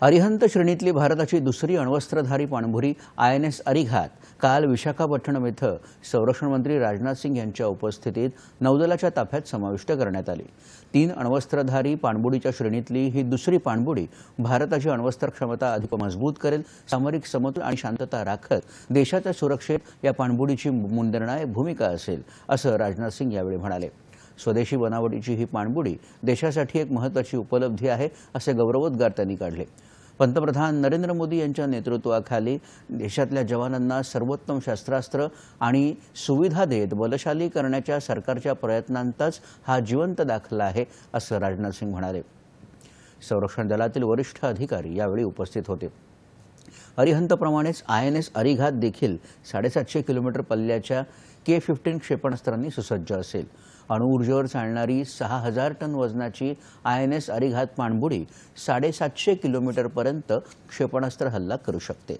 अरिहंत श्रेणीतली भारताची दुसरी अण्वस्त्रधारी पाणबुडी आय एन एस अरिघात काल विशाखापट्टणम इथं संरक्षण मंत्री राजनाथ सिंग यांच्या उपस्थितीत नौदलाच्या ताफ्यात समाविष्ट करण्यात आली. तीन अण्वस्त्रधारी पाणबुडीच्या श्रेणीतली ही दुसरी पाणबुडी भारताची अण्वस्त्र क्षमता अधिक मजबूत करेल सामरिक समतोल आणि शांतता राखत देशाच्या सुरक्षेत या पाणबुडीची निर्णायक भूमिका असेल असं राजनाथ सिंग यावेळी म्हणाले. स्वदेशी बनावटीची ही पाणबुडी देशासाठी एक महत्त्वाची उपलब्धी आहे असे गौरवोद्गार त्यांनी काढले. पंतप्रधान नरेंद्र मोदी यांच्या नेतृत्वाखाली देशातल्या जवानांना सर्वोत्तम शस्त्रास्त्र आणि सुविधा देत बलशाली करण्याच्या सरकारच्या प्रयत्नांचाच हा जिवंत दाखला आहे असं राजनाथ सिंग म्हणाले. संरक्षण दलातील वरिष्ठ अधिकारी यावेळी उपस्थित होते. अरिहंतप्रमाणेच आय एन एस अरिघात देखील साडेसातशे किलोमीटर पल्ल्याच्या के फिफ्टीन क्षेपणास्त्रांनी सुसज्ज असेल. अणुऊर्जेवर चालणारी सहा हजार टन वजनाची आय एन एस अरिघात पाणबुडी साडेसातशे किलोमीटरपर्यंत क्षेपणास्त्र हल्ला करू शकते.